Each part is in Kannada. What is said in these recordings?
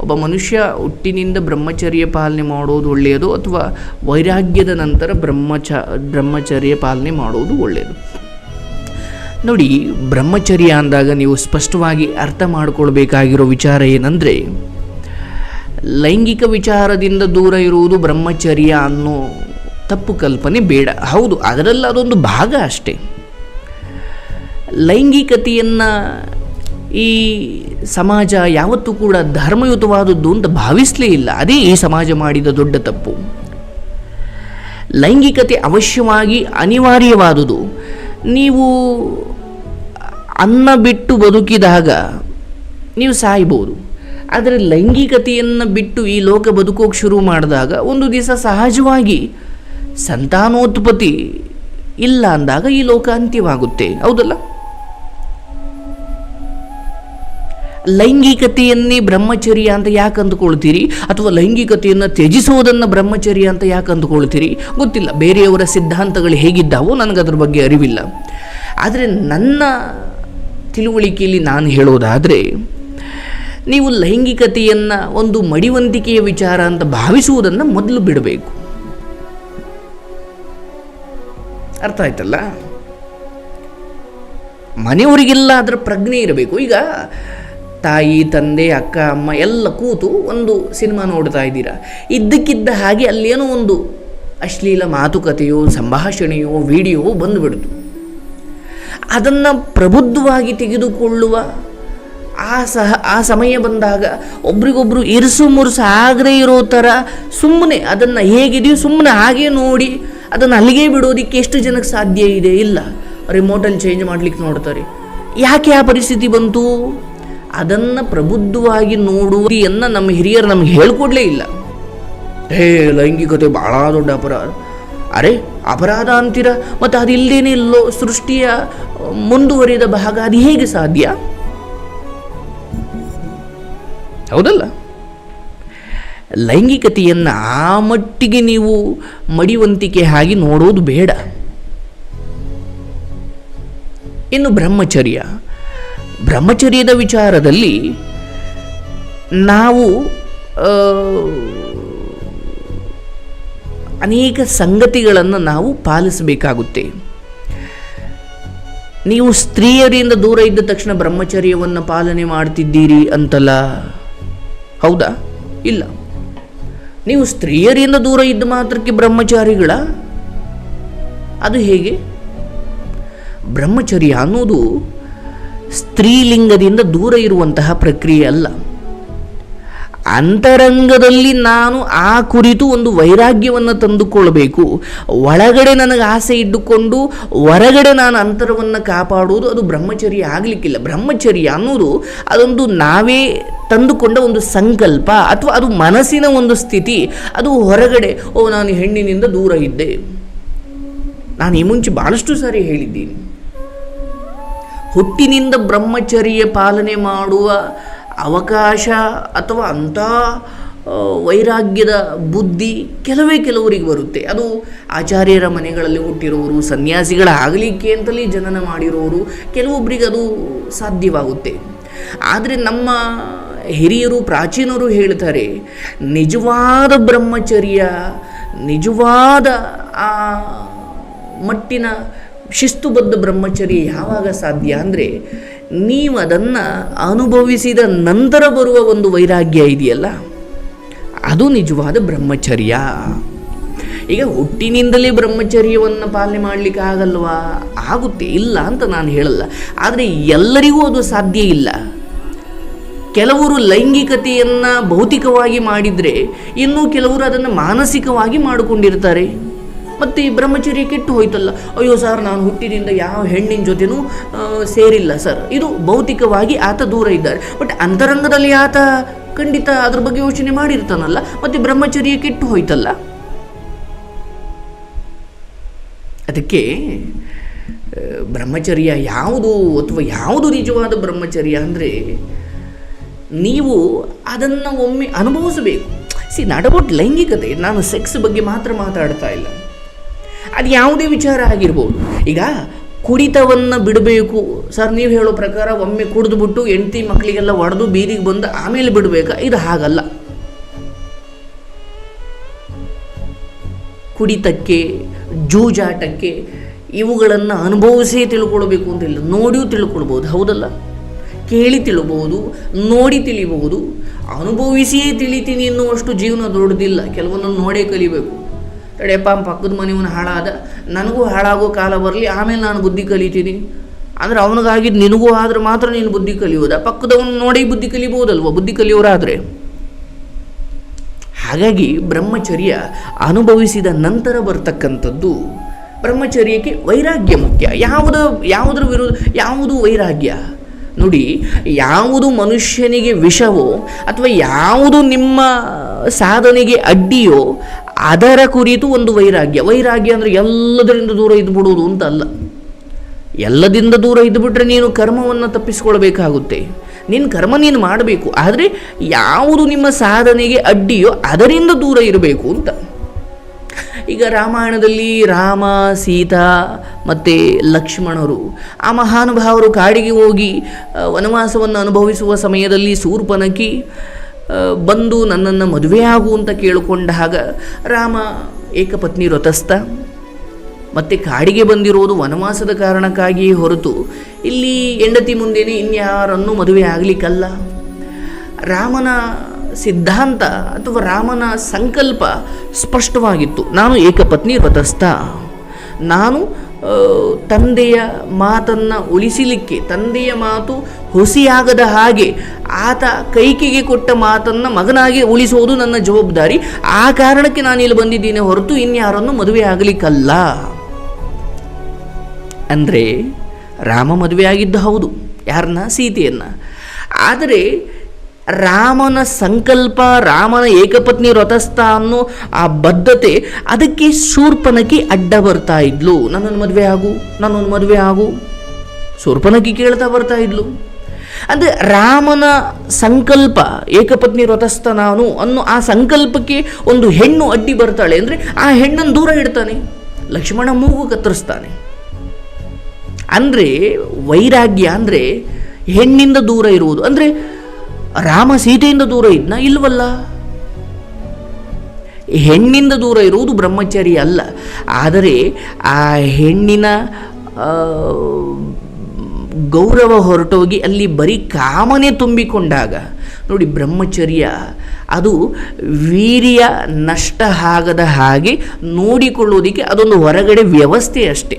ಒಬ್ಬ ಮನುಷ್ಯ ಹುಟ್ಟಿನಿಂದ ಬ್ರಹ್ಮಚರ್ಯ ಪಾಲನೆ ಮಾಡೋದು ಒಳ್ಳೆಯದು ಅಥವಾ ವೈರಾಗ್ಯದ ನಂತರ ಬ್ರಹ್ಮಚ, ಬ್ರಹ್ಮಚರ್ಯ ಪಾಲನೆ ಮಾಡೋದು ಒಳ್ಳೆಯದು. ನೋಡಿ, ಬ್ರಹ್ಮಚರ್ಯ ಅಂದಾಗ ನೀವು ಸ್ಪಷ್ಟವಾಗಿ ಅರ್ಥ ಮಾಡಿಕೊಳ್ಬೇಕಾಗಿರೋ ವಿಚಾರ ಏನಂದರೆ, ಲೈಂಗಿಕ ವಿಚಾರದಿಂದ ದೂರ ಇರುವುದು ಬ್ರಹ್ಮಚರ್ಯ ಅನ್ನೋ ತಪ್ಪು ಕಲ್ಪನೆ ಬೇಡ. ಹೌದು, ಅದರಲ್ಲಿ ಅದೊಂದು ಭಾಗ ಅಷ್ಟೇ. ಲೈಂಗಿಕತೆಯನ್ನು ಈ ಸಮಾಜ ಯಾವತ್ತೂ ಕೂಡ ಧರ್ಮಯುತವಾದದ್ದು ಅಂತ ಭಾವಿಸಲೇ ಇಲ್ಲ. ಅದೇ ಈ ಸಮಾಜ ಮಾಡಿದ ದೊಡ್ಡ ತಪ್ಪು. ಲೈಂಗಿಕತೆ ಅವಶ್ಯವಾಗಿ ಅನಿವಾರ್ಯವಾದುದು. ನೀವು ಅನ್ನ ಬಿಟ್ಟು ಬದುಕಿದಾಗ ನೀವು ಸಾಯ್ಬೋದು. ಆದರೆ ಲೈಂಗಿಕತೆಯನ್ನು ಬಿಟ್ಟು ಈ ಲೋಕ ಬದುಕೋಕೆ ಶುರು ಮಾಡಿದಾಗ ಒಂದು ದಿವಸ ಸಹಜವಾಗಿ ಸಂತಾನೋತ್ಪತ್ತಿ ಇಲ್ಲ ಅಂದಾಗ ಈ ಲೋಕ ಅಂತ್ಯವಾಗುತ್ತೆ. ಹೌದಲ್ಲ? ಲೈಂಗಿಕತೆಯನ್ನೇ ಬ್ರಹ್ಮಚರ್ಯ ಅಂತ ಯಾಕೆ ಅಂದುಕೊಳ್ತೀರಿ? ಅಥವಾ ಲೈಂಗಿಕತೆಯನ್ನು ತ್ಯಜಿಸುವುದನ್ನು ಬ್ರಹ್ಮಚರ್ಯ ಅಂತ ಯಾಕೆ ಅಂದುಕೊಳ್ತೀರಿ? ಗೊತ್ತಿಲ್ಲ. ಬೇರೆಯವರ ಸಿದ್ಧಾಂತಗಳು ಹೇಗಿದ್ದಾವೋ ನನಗದ್ರ ಬಗ್ಗೆ ಅರಿವಿಲ್ಲ. ಆದರೆ ನನ್ನ ತಿಳುವಳಿಕೆಯಲ್ಲಿ ನಾನು ಹೇಳೋದಾದರೆ, ನೀವು ಲೈಂಗಿಕತೆಯನ್ನು ಒಂದು ಮಡಿವಂತಿಕೆಯ ವಿಚಾರ ಅಂತ ಭಾವಿಸುವುದನ್ನು ಮೊದಲು ಬಿಡಬೇಕು. ಅರ್ಥ ಆಯ್ತಲ್ಲ? ಮನೆಯವರಿಗೆಲ್ಲ ಅದರ ಪ್ರಜ್ಞೆ ಇರಬೇಕು. ಈಗ ತಾಯಿ, ತಂದೆ, ಅಕ್ಕ, ಅಮ್ಮ ಎಲ್ಲ ಕೂತು ಒಂದು ಸಿನಿಮಾ ನೋಡ್ತಾ ಇದ್ದೀರಾ? ಇದ್ದಕ್ಕಿದ್ದ ಹಾಗೆ ಅಲ್ಲೇನೋ ಒಂದು ಅಶ್ಲೀಲ ಮಾತುಕತೆಯೋ, ಸಂಭಾಷಣೆಯೋ ವಿಡಿಯೋ ಬಂದುಬಿಡ್ತು ಅದನ್ನು ಪ್ರಬುದ್ಧವಾಗಿ ತೆಗೆದುಕೊಳ್ಳುವ ಆ ಸಹ, ಆ ಸಮಯ ಬಂದಾಗ ಒಬ್ರಿಗೊಬ್ರು ಇರಿಸು ಮುರುಸು ಆಗದೆ ಇರೋ ಥರ ಸುಮ್ಮನೆ ಅದನ್ನು ಹೇಗಿದೆಯೋ ಸುಮ್ಮನೆ ಹಾಗೆ ನೋಡಿ ಅದನ್ನು ಅಲ್ಲಿಗೆ ಬಿಡೋದಕ್ಕೆ ಎಷ್ಟು ಜನಕ್ಕೆ ಸಾಧ್ಯ ಇದೆ? ಇಲ್ಲ. ರಿಮೋಟಲ್ಲಿ ಚೇಂಜ್ ಮಾಡ್ಲಿಕ್ಕೆ ನೋಡ್ತಾರೆ. ಯಾಕೆ ಆ ಪರಿಸ್ಥಿತಿ ಬಂತು? ಅದನ್ನು ಪ್ರಬುದ್ಧವಾಗಿ ನೋಡುವುದನ್ನು ನಮ್ಮ ಹಿರಿಯರು ನಮಗೆ ಹೇಳ್ಕೊಡ್ಲೇ ಇಲ್ಲ. ಹೇ ಲೈಂಗಿಕತೆ ಭಾಳ ದೊಡ್ಡ ಅಪರಾಧ. ಅರೆ, ಅಪರಾಧ ಅಂತೀರ? ಮತ್ತು ಅದು ಇಲ್ಲದೇನೆ ಇಲ್ಲೋ ಸೃಷ್ಟಿಯ ಮುಂದುವರಿದ ಭಾಗ ಅದು ಹೇಗೆ ಸಾಧ್ಯ? ಹೌದಲ್ಲ? ಲೈಂಗಿಕತೆಯನ್ನು ಆ ಮಟ್ಟಿಗೆ ನೀವು ಮಡಿವಂತಿಕೆ ಹಾಗೆ ನೋಡೋದು ಬೇಡ. ಇನ್ನು ಬ್ರಹ್ಮಚರ್ಯ. ಬ್ರಹ್ಮಚರ್ಯದ ವಿಚಾರದಲ್ಲಿ ನಾವು ಅನೇಕ ಸಂಗತಿಗಳನ್ನು ನಾವು ಪಾಲಿಸಬೇಕಾಗುತ್ತೆ. ನೀವು ಸ್ತ್ರೀಯರಿಂದ ದೂರ ಇದ್ದ ತಕ್ಷಣ ಬ್ರಹ್ಮಚರ್ಯವನ್ನು ಪಾಲನೆ ಮಾಡ್ತಿದ್ದೀರಿ ಅಂತಲ್ಲ? ಹೌದಾ? ಇಲ್ಲ. ನೀವು ಸ್ತ್ರೀಯರಿಂದ ದೂರ ಇದ್ದ ಮಾತ್ರಕ್ಕೆ ಬ್ರಹ್ಮಚಾರಿಗಳ? ಅದು ಹೇಗೆ? ಬ್ರಹ್ಮಚರ್ಯ ಅನ್ನೋದು ಸ್ತ್ರೀಲಿಂಗದಿಂದ ದೂರ ಇರುವಂತಹ ಪ್ರಕ್ರಿಯೆ ಅಲ್ಲ. ಅಂತರಂಗದಲ್ಲಿ ನಾನು ಆ ಕುರಿತು ಒಂದು ವೈರಾಗ್ಯವನ್ನು ತಂದುಕೊಳ್ಳಬೇಕು ಒಳಗಡೆ ನನಗೆ ಆಸೆ ಇಟ್ಟುಕೊಂಡು ಹೊರಗಡೆ ನಾನು ಅಂತರವನ್ನು ಕಾಪಾಡುವುದು ಅದು ಬ್ರಹ್ಮಚರ್ಯ ಆಗಲಿಕ್ಕಿಲ್ಲ. ಬ್ರಹ್ಮಚರ್ಯ ಅನ್ನೋದು ಅದೊಂದು ನಾವೇ ತಂದುಕೊಂಡ ಒಂದು ಸಂಕಲ್ಪ ಅಥವಾ ಅದು ಮನಸ್ಸಿನ ಒಂದು ಸ್ಥಿತಿ. ಅದು ಹೊರಗಡೆ, ಓ, ನಾನು ಹೆಣ್ಣಿನಿಂದ ದೂರ ಇದ್ದೆ. ನಾನು ಈ ಮುಂಚೆ ಭಾಳಷ್ಟು ಸಾರಿ ಹೇಳಿದ್ದೀನಿ. ಹುಟ್ಟಿನಿಂದ ಬ್ರಹ್ಮಚರ್ಯ ಪಾಲನೆ ಮಾಡುವ ಅವಕಾಶ ಅಥವಾ ಅಂಥ ವೈರಾಗ್ಯದ ಬುದ್ಧಿ ಕೆಲವೇ ಕೆಲವರಿಗೆ ಬರುತ್ತೆ. ಅದು ಆಚಾರ್ಯರ ಮನೆಗಳಲ್ಲಿ ಹುಟ್ಟಿರೋರು, ಸನ್ಯಾಸಿಗಳಾಗಲಿಕ್ಕೆ ಅಂತಲೇ ಜನನ ಮಾಡಿರೋರು ಕೆಲವೊಬ್ಬರಿಗೆ ಅದು ಸಾಧ್ಯವಾಗುತ್ತೆ. ಆದರೆ ನಮ್ಮ ಹಿರಿಯರು, ಪ್ರಾಚೀನರು ಹೇಳ್ತಾರೆ, ನಿಜವಾದ ಬ್ರಹ್ಮಚರ್ಯ, ನಿಜವಾದ ಆ ಮಟ್ಟಿನ ಶಿಸ್ತುಬದ್ಧ ಬ್ರಹ್ಮಚರ್ಯ ಯಾವಾಗ ಸಾಧ್ಯ ಅಂದರೆ ನೀವು ಅದನ್ನು ಅನುಭವಿಸಿದ ನಂತರ ಬರುವ ಒಂದು ವೈರಾಗ್ಯ ಇದೆಯಲ್ಲ, ಅದು ನಿಜವಾದ ಬ್ರಹ್ಮಚರ್ಯ. ಈಗ ಹುಟ್ಟಿನಿಂದಲೇ ಬ್ರಹ್ಮಚರ್ಯವನ್ನು ಪಾಲನೆ ಮಾಡಲಿಕ್ಕೆ ಆಗಲ್ವಾ? ಆಗುತ್ತೆ, ಇಲ್ಲ ಅಂತ ನಾನು ಹೇಳಲ್ಲ. ಆದರೆ ಎಲ್ಲರಿಗೂ ಅದು ಸಾಧ್ಯ ಇಲ್ಲ. ಕೆಲವರು ಲೈಂಗಿಕತೆಯನ್ನು ಭೌತಿಕವಾಗಿ ಮಾಡಿದರೆ ಇನ್ನು ಕೆಲವರು ಅದನ್ನು ಮಾನಸಿಕವಾಗಿ ಮಾಡಿಕೊಂಡಿರ್ತಾರೆ. ಮತ್ತು ಈ ಬ್ರಹ್ಮಚರ್ಯ ಕೆಟ್ಟು ಹೋಯ್ತಲ್ಲ. ಅಯ್ಯೋ ಸರ್ ನಾನು ಹುಟ್ಟಿನಿಂದ ಯಾವ ಹೆಣ್ಣಿನ ಜೊತೆನೂ ಸೇರಿಲ್ಲ ಸರ್ ಇದು ಭೌತಿಕವಾಗಿ ಆತ ದೂರ ಇದ್ದಾರೆ. ಬಟ್ ಅಂತರಂಗದಲ್ಲಿ ಆತ ಖಂಡಿತ ಅದ್ರ ಬಗ್ಗೆ ಯೋಚನೆ ಮಾಡಿರ್ತಾನಲ್ಲ, ಮತ್ತು ಬ್ರಹ್ಮಚರ್ಯ ಕೆಟ್ಟು ಹೋಯ್ತಲ್ಲ. ಅದಕ್ಕೆ ಬ್ರಹ್ಮಚರ್ಯ ಯಾವುದು ಅಥವಾ ಯಾವುದು ನಿಜವಾದ ಬ್ರಹ್ಮಚರ್ಯ ಅಂದರೆ, ನೀವು ಅದನ್ನು ಒಮ್ಮೆ ಅನುಭವಿಸಬೇಕು. ಸಿ ನಾಟ್ ಅಬೌಟ್ ಲೈಂಗಿಕತೆ. ನಾನು ಸೆಕ್ಸ್ ಬಗ್ಗೆ ಮಾತ್ರ ಮಾತಾಡ್ತಾ ಇಲ್ಲ. ಅದು ಯಾವುದೇ ವಿಚಾರ ಆಗಿರ್ಬೋದು. ಈಗ ಕುಡಿತವನ್ನು ಬಿಡಬೇಕು. ಸರ್, ನೀವು ಹೇಳೋ ಪ್ರಕಾರ ಒಮ್ಮೆ ಕುಡಿದ್ಬಿಟ್ಟು ಹೆಂಡತಿ ಮಕ್ಕಳಿಗೆಲ್ಲ ಒಡೆದು ಬೀದಿಗೆ ಬಂದು ಆಮೇಲೆ ಬಿಡಬೇಕಾ? ಇದು ಹಾಗಲ್ಲ. ಕುಡಿತಕ್ಕೆ, ಜೂಜಾಟಕ್ಕೆ ಇವುಗಳನ್ನು ಅನುಭವಿಸೇ ತಿಳ್ಕೊಳ್ಬೇಕು ಅಂತಿಲ್ಲ ನೋಡಿಯೂ ತಿಳ್ಕೊಳ್ಬೋದು. ಹೌದಲ್ಲ? ಕೇಳಿ ತಿಳ್ಬೋದು, ನೋಡಿ ತಿಳಿಬಹುದು ಅನುಭವಿಸಿಯೇ ತಿಳಿತೀನಿ ಎನ್ನುವಷ್ಟು ಜೀವನ ದೊಡ್ಡದಿಲ್ಲ. ಕೆಲವೊಂದನ್ನು ನೋಡೇ ಕಲಿಬೇಕು. ತಡೆಯಪ್ಪ ಪಕ್ಕದ ಮನೆಯವನು ಹಾಳಾದ. ನನಗೂ ಹಾಳಾಗೋ ಕಾಲ ಬರಲಿ, ಆಮೇಲೆ ನಾನು ಬುದ್ಧಿ ಕಲಿತೀನಿ. ಅಂದ್ರೆ ಅವನಿಗಾಗಿದ್ದು ನಿನಗೂ ಆದ್ರೆ ಮಾತ್ರ ನೀನು ಬುದ್ಧಿ ಕಲಿಯೋದ ಪಕ್ಕದವನು ನೋಡಿ ಬುದ್ಧಿ ಕಲಿಬೋದಲ್ವ? ಬುದ್ಧಿ ಕಲಿಯೋರಾದರೆ. ಹಾಗಾಗಿ ಬ್ರಹ್ಮಚರ್ಯ ಅನುಭವಿಸಿದ ನಂತರ ಬರ್ತಕ್ಕಂಥದ್ದು ಬ್ರಹ್ಮಚರ್ಯಕ್ಕೆ ವೈರಾಗ್ಯ ಮುಖ್ಯ. ಯಾವುದ, ಯಾವುದರ ವಿರುದ್ಧ, ಯಾವುದು ವೈರಾಗ್ಯ? ನೋಡಿ, ಯಾವುದು ಮನುಷ್ಯನಿಗೆ ವಿಷವೋ ಅಥವಾ ಯಾವುದು ನಿಮ್ಮ ಸಾಧನೆಗೆ ಅಡ್ಡಿಯೋ ಅದರ ಕುರಿತು ಒಂದು ವೈರಾಗ್ಯ. ವೈರಾಗ್ಯ ಅಂದರೆ ಎಲ್ಲದರಿಂದ ದೂರ ಇದ್ದುಬಿಡುವುದು ಅಂತ ಅಲ್ಲ ಎಲ್ಲದಿಂದ ದೂರ ಇದ್ದುಬಿಟ್ರೆ ನೀನು ಕರ್ಮವನ್ನು ತಪ್ಪಿಸಿಕೊಳ್ಬೇಕಾಗುತ್ತೆ. ನಿನ್ನ ಕರ್ಮ ನೀನು ಮಾಡಬೇಕು. ಆದರೆ ಯಾವುದು ನಿಮ್ಮ ಸಾಧನೆಗೆ ಅಡ್ಡಿಯೋ ಅದರಿಂದ ದೂರ ಇರಬೇಕು ಅಂತ. ಈಗ ರಾಮಾಯಣದಲ್ಲಿ ರಾಮ ಸೀತಾ ಮತ್ತು ಲಕ್ಷ್ಮಣರು ಆ ಮಹಾನುಭಾವರು ಕಾಡಿಗೆ ಹೋಗಿ ವನವಾಸವನ್ನು ಅನುಭವಿಸುವ ಸಮಯದಲ್ಲಿ ಶೂರ್ಪನಖಿ ಆ, ಬಂದು ನನ್ನನ್ನು ಮದುವೆಯಾಗು ಅಂತ ಕೇಳಿಕೊಂಡಾಗ ರಾಮ ಏಕಪತ್ನಿ ವ್ರತಸ್ಥ ಮತ್ತೆ ಕಾಡಿಗೆ ಬಂದಿರೋದು ವನವಾಸದ ಕಾರಣಕ್ಕಾಗಿಯೇ ಹೊರತು ಇಲ್ಲಿ ಹೆಂಡತಿ ಮುಂದೆನೇ ಇನ್ಯಾರನ್ನೂ ಮದುವೆ ಆಗಲಿಕ್ಕಲ್ಲ. ರಾಮನ ಸಿದ್ಧಾಂತ ಅಥವಾ ರಾಮನ ಸಂಕಲ್ಪ ಸ್ಪಷ್ಟವಾಗಿತ್ತು. ನಾನು ಏಕಪತ್ನಿ ವ್ರತಸ್ಥ ನಾನು ತಂದೆಯ ಮಾತನ್ನು ಉಳಿಸಲಿಕ್ಕೆ, ತಂದೆಯ ಮಾತು ಹುಸಿಯಾಗದ ಹಾಗೆ ಆತ ಕೈಕಿಗೆ ಕೊಟ್ಟ ಮಾತನ್ನು ಮಗನಾಗಿ ಉಳಿಸೋದು ನನ್ನ ಜವಾಬ್ದಾರಿ. ಆ ಕಾರಣಕ್ಕೆ ನಾನು ಇಲ್ಲಿ ಬಂದಿದ್ದೀನಿ ಹೊರತು ಇನ್ಯಾರನ್ನು ಮದುವೆ ಆಗಲಿಕ್ಕಲ್ಲ. ಅಂದರೆ ರಾಮ ಮದುವೆ ಆಗಿದ್ದು ಹೌದು, ಯಾರನ್ನ? ಸೀತೆಯನ್ನು. ಆದರೆ ರಾಮನ ಸಂಕಲ್ಪ, ರಾಮನ ಏಕಪತ್ನಿ ವ್ರತಸ್ಥ ಅನ್ನೋ ಆ ಬದ್ಧತೆ ಅದಕ್ಕೆ ಶೂರ್ಪನಕಿ ಅಡ್ಡ ಬರ್ತಾ ಇದ್ಲು. ನನ್ನನ್ನು ಮದುವೆ ಆಗು, ನನ್ನೊಂದು ಮದುವೆ ಆಗು. ಶೂರ್ಪನಕಿ ಕೇಳ್ತಾ ಬರ್ತಾ ಇದ್ಲು. ಅಂದರೆ ರಾಮನ ಸಂಕಲ್ಪ, ಏಕಪತ್ನಿ ವ್ರತಸ್ಥ ನಾನು ಅನ್ನೋ ಆ ಸಂಕಲ್ಪಕ್ಕೆ ಒಂದು ಹೆಣ್ಣು ಅಡ್ಡಿ ಬರ್ತಾಳೆ ಅಂದರೆ ಆ ಹೆಣ್ಣನ್ನು ದೂರ ಇಡ್ತಾನೆ. ಲಕ್ಷ್ಮಣ ಮೂಗು ಕತ್ತರಿಸ್ತಾನೆ. ಅಂದರೆ ವೈರಾಗ್ಯ ಅಂದರೆ ಹೆಣ್ಣಿಂದ ದೂರ ಇರುವುದು. ಅಂದರೆ ರಾಮ ಸೀತೆಯಿಂದ ದೂರ ಇದ್ನ ಇಲ್ವಲ್ಲ? ಹೆಣ್ಣಿಂದ ದೂರ ಇರುವುದು ಬ್ರಹ್ಮಚಾರಿ ಅಲ್ಲ. ಆದರೆ ಆ ಹೆಣ್ಣಿನ ಗೌರವ ಹೊರಟೋಗಿ ಅಲ್ಲಿ ಬರೀ ಕಾಮನೆ ತುಂಬಿಕೊಂಡಾಗ, ನೋಡಿ ಬ್ರಹ್ಮಚರ್ಯ ಅದು ವೀರ್ಯ ನಷ್ಟ ಆಗದ ಹಾಗೆ ನೋಡಿಕೊಳ್ಳೋದಕ್ಕೆ ಅದೊಂದು ಹೊರಗಡೆ ವ್ಯವಸ್ಥೆ ಅಷ್ಟೆ.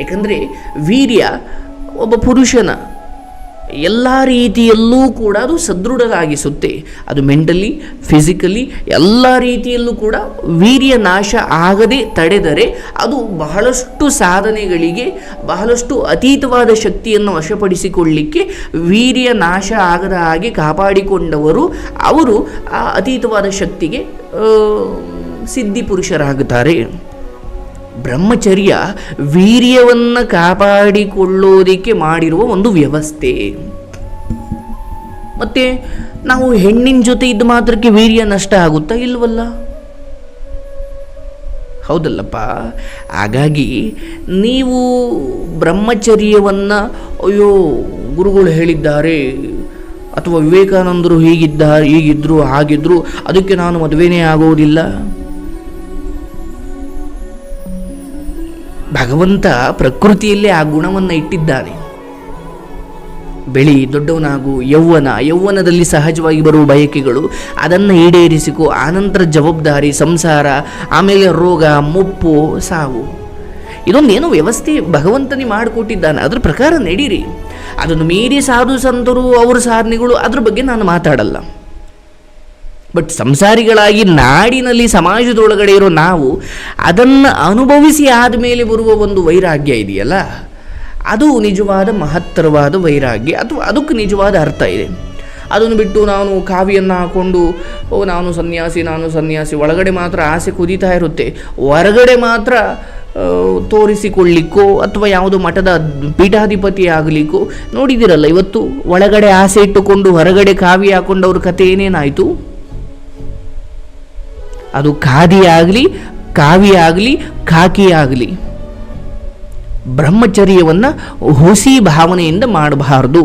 ಯಾಕಂದರೆ ವೀರ್ಯ ಒಬ್ಬ ಪುರುಷನ ಎಲ್ಲ ರೀತಿಯಲ್ಲೂ ಕೂಡ ಅದು ಸದೃಢರಾಗಿಸುತ್ತೆ. ಅದು ಮೆಂಟಲಿ, ಫಿಸಿಕಲಿ ಎಲ್ಲ ರೀತಿಯಲ್ಲೂ ಕೂಡ ವೀರ್ಯ ನಾಶ ಆಗದೆ ತಡೆದರೆ ಅದು ಬಹಳಷ್ಟು ಸಾಧನೆಗಳಿಗೆ, ಬಹಳಷ್ಟು ಅತೀತವಾದ ಶಕ್ತಿಯನ್ನು ವಶಪಡಿಸಿಕೊಳ್ಳಿಕ್ಕೆ ವೀರ್ಯ ನಾಶ ಆಗದ ಹಾಗೆ ಕಾಪಾಡಿಕೊಂಡವರು ಅವರು ಆ ಅತೀತವಾದ ಶಕ್ತಿಗೆ ಸಿದ್ಧಿ ಪುರುಷರಾಗುತ್ತಾರೆ. ಬ್ರಹ್ಮಚರ್ಯ ವೀರ್ಯವನ್ನು ಕಾಪಾಡಿಕೊಳ್ಳೋದಕ್ಕೆ ಮಾಡಿರುವ ಒಂದು ವ್ಯವಸ್ಥೆ. ಮತ್ತೆ ನಾವು ಹೆಣ್ಣಿನ ಜೊತೆ ಇದ್ದ ಮಾತ್ರಕ್ಕೆ ವೀರ್ಯ ನಷ್ಟ ಆಗುತ್ತಾ ಇಲ್ವಲ್ಲ? ಹೌದಲ್ಲಪ್ಪ. ಹಾಗಾಗಿ ನೀವು ಬ್ರಹ್ಮಚರ್ಯವನ್ನು, ಅಯ್ಯೋ, ಗುರುಗಳು ಹೇಳಿದ್ದಾರೆ, ಅಥವಾ ವಿವೇಕಾನಂದರು ಹೀಗಿದ್ದ, ಹೀಗಿದ್ರು, ಹಾಗಿದ್ರು, ಅದಕ್ಕೆ ನಾನು ಮದುವೆನೇ ಆಗೋದಿಲ್ಲ. ಭಗವಂತ ಪ್ರಕೃತಿಯಲ್ಲೇ ಆ ಗುಣವನ್ನು ಇಟ್ಟಿದ್ದಾನೆ. ಬೆಳಿ ದೊಡ್ಡವನಾಗು, ಯೌವನ, ಯೌವನದಲ್ಲಿ ಸಹಜವಾಗಿ ಬರುವ ಬಯಕೆಗಳು, ಅದನ್ನು ಈಡೇರಿಸಿಕೊ, ಆನಂತರ ಜವಾಬ್ದಾರಿ, ಸಂಸಾರ, ಆಮೇಲೆ ರೋಗ, ಮುಪ್ಪು, ಸಾವು. ಇದೊಂದೇನೋ ವ್ಯವಸ್ಥೆ ಭಗವಂತನೇ ಮಾಡಿಕೊಟ್ಟಿದ್ದಾನೆ. ಅದ್ರ ಪ್ರಕಾರ ನಡೀರಿ. ಅದನ್ನು ಮೀರಿ ಸಾಧು ಸಂತರು, ಅವ್ರ ಸಾಧನೆಗಳು ಅದ್ರ ಬಗ್ಗೆ ನಾನು ಮಾತಾಡಲ್ಲ. ಬಟ್ ಸಂಸಾರಿಗಳಾಗಿ ನಾಡಿನಲ್ಲಿ ಸಮಾಜದೊಳಗಡೆ ಇರೋ ನಾವು ಅದನ್ನು ಅನುಭವಿಸಿ ಆದಮೇಲೆ ಬರುವ ಒಂದು ವೈರಾಗ್ಯ ಇದೆಯಲ್ಲ ಅದು ನಿಜವಾದ ಮಹತ್ತರವಾದ ವೈರಾಗ್ಯ ಅಥವಾ ಅದಕ್ಕೆ ನಿಜವಾದ ಅರ್ಥ ಇದೆ ಅದನ್ನು ಬಿಟ್ಟು ನಾನು ಕಾವಿಯನ್ನು ಹಾಕೊಂಡು ಓ ನಾನು ಸನ್ಯಾಸಿ ನಾನು ಸನ್ಯಾಸಿ ಒಳಗಡೆ ಮಾತ್ರ ಆಸೆ ಕುದೀತಾ ಇರುತ್ತೆ ಹೊರಗಡೆ ಮಾತ್ರ ತೋರಿಸಿಕೊಳ್ಳಿಕ್ಕೋ ಅಥವಾ ಯಾವುದೋ ಮಠದ ಪೀಠಾಧಿಪತಿ ಆಗಲಿಕ್ಕೋ ನೋಡಿದಿರಲ್ಲ ಇವತ್ತು ಒಳಗಡೆ ಆಸೆ ಇಟ್ಟುಕೊಂಡು ಹೊರಗಡೆ ಕಾವಿ ಹಾಕೊಂಡವ್ರ ಕಥೆ ಏನೇನಾಯಿತು ಅದು ಖಾದಿ ಆಗಲಿ ಕಾವಿ ಆಗಲಿ ಖಾಕಿ ಆಗಲಿ ಬ್ರಹ್ಮಚರ್ಯವನ್ನು ಹುಸಿ ಭಾವನೆಯಿಂದ ಮಾಡಬಾರದು.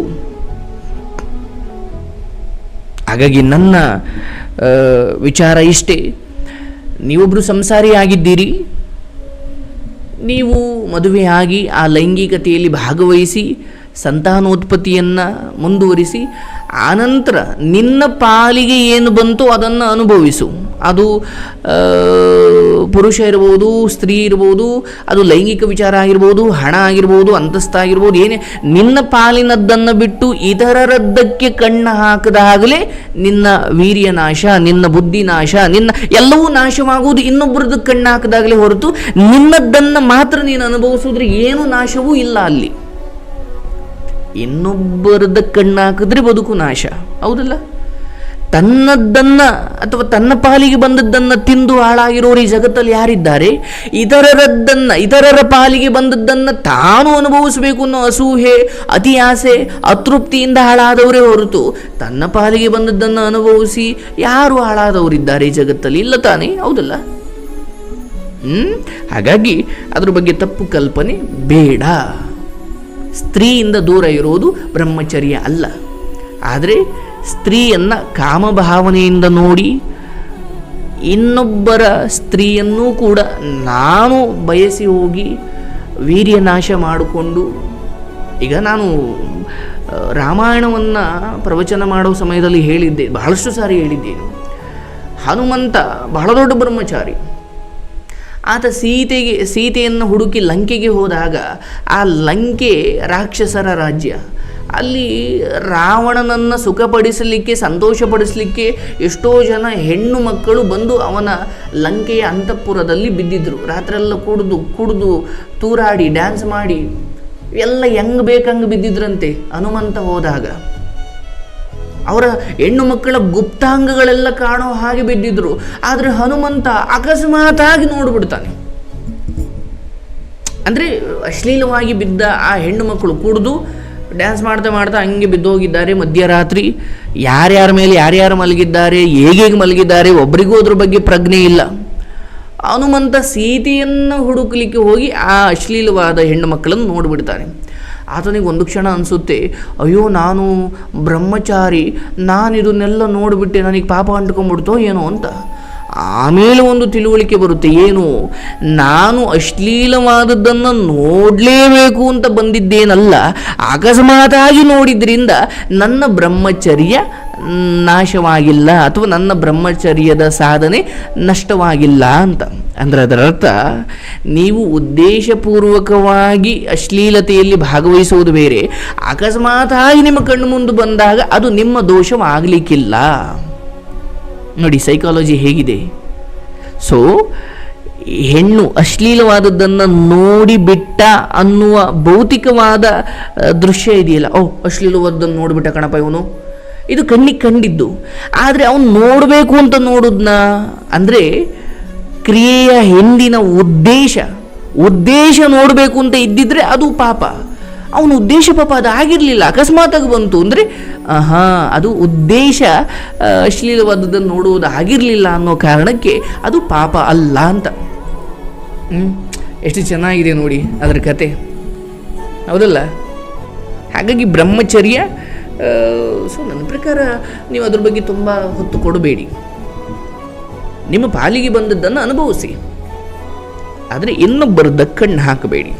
ಹಾಗಾಗಿ ನನ್ನ ವಿಚಾರ ಇಷ್ಟೇ. ನೀವೊಬ್ಬರು ಸಂಸಾರಿ ಆಗಿದ್ದೀರಿ ನೀವು ಮದುವೆಯಾಗಿ ಆ ಲೈಂಗಿಕತೆಯಲ್ಲಿ ಭಾಗವಹಿಸಿ, ಸಂತಾನೋತ್ಪತ್ತಿಯನ್ನು ಮುಂದುವರಿಸಿ ಆನಂತರ ನಿನ್ನ ಪಾಲಿಗೆ ಏನು ಬಂತು ಅದನ್ನು ಅನುಭವಿಸು. ಅದು ಪುರುಷ ಇರ್ಬೋದು, ಸ್ತ್ರೀ ಇರ್ಬೋದು, ಅದು ಲೈಂಗಿಕ ವಿಚಾರ ಆಗಿರ್ಬೋದು, ಹಣ ಆಗಿರ್ಬೋದು ಅಂತಸ್ತಾಗಿರ್ಬೋದು ಏನೇ, ನಿನ್ನ ಪಾಲಿನದ್ದನ್ನು ಬಿಟ್ಟು ಇತರರದ್ದಕ್ಕೆ ಕಣ್ಣು ಹಾಕದಾಗಲೇ ನಿನ್ನ ವೀರ್ಯ ನಾಶ, ನಿನ್ನ ಬುದ್ಧಿ ನಾಶ, ನಿನ್ನ ಎಲ್ಲವೂ ನಾಶವಾಗುವುದು ಇನ್ನೊಬ್ಬರದ್ದು ಕಣ್ಣು ಹಾಕದಾಗಲೇ ಹೊರತು ನಿನ್ನದ್ದನ್ನು ಮಾತ್ರ ನೀನು ಅನುಭವಿಸಿದ್ರೆ ಏನು ನಾಶವೂ ಇಲ್ಲ ಅಲ್ಲಿ. ಇನ್ನೊಬ್ಬರದ ಕಣ್ಣಾಕಿದ್ರೆ ಬದುಕು ನಾಶ. ಹೌದಲ್ಲ? ತನ್ನದ್ದನ್ನ ಅಥವಾ ತನ್ನ ಪಾಲಿಗೆ ಬಂದದ್ದನ್ನ ತಿಂದು ಹಾಳಾಗಿರೋರು ಈ ಜಗತ್ತಲ್ಲಿ ಯಾರಿದ್ದಾರೆ? ಇತರರದ್ದನ್ನ, ಇತರರ ಪಾಲಿಗೆ ಬಂದದ್ದನ್ನ ತಾನು ಅನುಭವಿಸಬೇಕು ಅನ್ನೋ ಅಸೂಹೆ ಅತಿ ಆಸೆ, ಅತೃಪ್ತಿಯಿಂದ ಹಾಳಾದವರೇ ಹೊರತು ತನ್ನ ಪಾಲಿಗೆ ಬಂದದ್ದನ್ನು ಅನುಭವಿಸಿ ಯಾರು ಹಾಳಾದವರಿದ್ದಾರೆ ಈ ಜಗತ್ತಲ್ಲಿ? ಇಲ್ಲ ತಾನೇ? ಹೌದಲ್ಲ? ಹ್ಮ್? ಹಾಗಾಗಿ ಅದ್ರ ಬಗ್ಗೆ ತಪ್ಪು ಕಲ್ಪನೆ ಬೇಡ. ಸ್ತ್ರೀಯಿಂದ ದೂರ ಇರುವುದು ಬ್ರಹ್ಮಚರ್ಯ ಅಲ್ಲ. ಆದರೆ ಸ್ತ್ರೀಯನ್ನು ಕಾಮಭಾವನೆಯಿಂದ ನೋಡಿ ಇನ್ನೊಬ್ಬರ ಸ್ತ್ರೀಯನ್ನೂ ಕೂಡ ನಾನು ಬಯಸಿ ಹೋಗಿ ವೀರ್ಯನಾಶ ಮಾಡಿಕೊಂಡು, ಈಗ ನಾನು ರಾಮಾಯಣವನ್ನು ಪ್ರವಚನ ಮಾಡೋ ಸಮಯದಲ್ಲಿ ಹೇಳಿದ್ದೆ, ಬಹಳಷ್ಟು ಸಾರಿ ಹೇಳಿದ್ದೇನೆ. ಹನುಮಂತ ಬಹಳ ದೊಡ್ಡ ಬ್ರಹ್ಮಚಾರಿ. ಆತ ಸೀತೆಗೆ, ಸೀತೆಯನ್ನು ಹುಡುಕಿ ಲಂಕೆಗೆ ಹೋದಾಗ ಆ ಲಂಕೆ ರಾಕ್ಷಸರ ರಾಜ್ಯ. ಅಲ್ಲಿ ರಾವಣನನ್ನು ಸುಖಪಡಿಸಲಿಕ್ಕೆ, ಸಂತೋಷಪಡಿಸಲಿಕ್ಕೆ ಎಷ್ಟೋ ಜನ ಹೆಣ್ಣು ಮಕ್ಕಳು ಬಂದು ಅವನ ಲಂಕೆಯ ಅಂತಃಪುರದಲ್ಲಿ ಬಿದ್ದಿದ್ದರು ರಾತ್ರೆಲ್ಲ ಕುಡಿದು ಕುಡಿದು ತೂರಾಡಿ ಡ್ಯಾನ್ಸ್ ಮಾಡಿ ಎಲ್ಲ ಹೆಂಗ್ ಬೇಕಂಗೆ ಬಿದ್ದಿದ್ರಂತೆ ಹನುಮಂತ ಹೋದಾಗ. ಅವರ ಹೆಣ್ಣು ಮಕ್ಕಳ ಗುಪ್ತಾಂಗಗಳೆಲ್ಲ ಕಾಣೋ ಹಾಗೆ ಬಿದ್ದಿದ್ರು. ಆದರೆ ಹನುಮಂತ ಅಕಸ್ಮಾತಾಗಿ ನೋಡ್ಬಿಡ್ತಾನೆ. ಅಂದರೆ ಅಶ್ಲೀಲವಾಗಿ ಬಿದ್ದ ಆ ಹೆಣ್ಣು ಮಕ್ಕಳು ಕುಡಿದು ಡ್ಯಾನ್ಸ್ ಮಾಡ್ತಾ ಮಾಡ್ತಾ ಹಂಗೆ ಬಿದ್ದೋಗಿದ್ದಾರೆ ಮಧ್ಯರಾತ್ರಿ. ಯಾರ್ಯಾರ ಮೇಲೆ ಯಾರ್ಯಾರು ಮಲಗಿದ್ದಾರೆ ಹೇಗೇಗೆ ಮಲಗಿದ್ದಾರೆ, ಒಬ್ರಿಗೂ ಅದ್ರ ಬಗ್ಗೆ ಪ್ರಜ್ಞೆ ಇಲ್ಲ. ಹನುಮಂತ ಸೀತೆಯನ್ನು ಹುಡುಕಲಿಕ್ಕೆ ಹೋಗಿ ಆ ಅಶ್ಲೀಲವಾದ ಹೆಣ್ಣು ಮಕ್ಕಳನ್ನು ನೋಡಿಬಿಡ್ತಾನೆ. ಆತನಿಗೆ ಒಂದು ಕ್ಷಣ ಅನಿಸುತ್ತೆ, ಅಯ್ಯೋ, ನಾನು ಬ್ರಹ್ಮಚಾರಿ ನಾನು ಇದನ್ನೆಲ್ಲ ನೋಡಿಬಿಟ್ಟೆ, ನನಗೆ ಪಾಪ ಅಂಟ್ಕೊಂಡ್ಬಿಡ್ತೋ ಏನೋ ಅಂತ. ಆಮೇಲೆ ಒಂದು ತಿಳುವಳಿಕೆ ಬರುತ್ತೆ, ಏನು, ನಾನು ಅಶ್ಲೀಲವಾದದ್ದನ್ನು ನೋಡಲೇಬೇಕು ಅಂತ ಬಂದಿದ್ದೇನಲ್ಲ, ಅಕಸ್ಮಾತಾಗಿ ನೋಡಿದ್ರಿಂದ ನನ್ನ ಬ್ರಹ್ಮಚರ್ಯ ನಾಶವಾಗಿಲ್ಲ ಅಥವಾ ನನ್ನ ಬ್ರಹ್ಮಚರ್ಯದ ಸಾಧನೆ ನಷ್ಟವಾಗಿಲ್ಲ ಅಂತ. ಅಂದರೆ ಅದರ ಅರ್ಥ, ನೀವು ಉದ್ದೇಶಪೂರ್ವಕವಾಗಿ ಅಶ್ಲೀಲತೆಯಲ್ಲಿ ಭಾಗವಹಿಸುವುದು ಬೇರೆ, ಅಕಸ್ಮಾತಾಗಿ ನಿಮ್ಮ ಕಣ್ಣು ಮುಂದೆ ಬಂದಾಗ ಅದು ನಿಮ್ಮ ದೋಷವಾಗಲಿಕ್ಕಿಲ್ಲ. ನೋಡಿ ಸೈಕಾಲಜಿ ಹೇಗಿದೆ. ಸೊ ಹೆಣ್ಣು ಅಶ್ಲೀಲವಾದದ್ದನ್ನು ನೋಡಿಬಿಟ್ಟ ಅನ್ನುವ ಭೌತಿಕವಾದ ದೃಶ್ಯ ಇದೆಯಲ್ಲ. ಓ, ಅಶ್ಲೀಲವಾದದ್ದನ್ನು ನೋಡಿಬಿಟ್ಟ ಕಣಪ್ಪ ಇವನು. ಇದು ಕಣ್ಣಿಗೆ ಕಂಡಿದ್ದು. ಆದರೆ ಅವನು ನೋಡಬೇಕು ಅಂತ ನೋಡಿದ್ನ? ಅಂದರೆ ಕ್ರಿಯೆಯ ಹಿಂದಿನ ಉದ್ದೇಶ ಉದ್ದೇಶ ನೋಡಬೇಕು ಅಂತ ಇದ್ದಿದ್ರೆ ಅದು ಪಾಪ. ಅವನ ಉದ್ದೇಶ ಪಾಪ ಅದು ಆಗಿರಲಿಲ್ಲ ಅಕಸ್ಮಾತಾಗಿ ಬಂತು. ಅಂದರೆ ಹಾ ಅದು ಉದ್ದೇಶ ಅಶ್ಲೀಲವಾದದ್ದನ್ನು ನೋಡುವುದು ಆಗಿರಲಿಲ್ಲ ಅನ್ನೋ ಕಾರಣಕ್ಕೆ ಅದು ಪಾಪ ಅಲ್ಲ ಅಂತ? ಎಷ್ಟು ಚೆನ್ನಾಗಿದೆ ನೋಡಿ ಅದರ ಕತೆ. ಹೌದಲ್ಲ? ಹಾಗಾಗಿ ಬ್ರಹ್ಮಚರ್ಯ ಸೊ ನನ್ನ ಪ್ರಕಾರ ನೀವು ಅದ್ರ ಬಗ್ಗೆ ತುಂಬ ಹೊತ್ತು ಕೊಡಬೇಡಿ. ನಿಮ್ಮ ಪಾಲಿಗೆ ಬಂದದ್ದನ್ನು ಅನುಭವಿಸಿ. ಆದರೆ ಇನ್ನೊಬ್ಬರು ದಕ್ಕಣ್ಣು ಹಾಕಬೇಡಿ.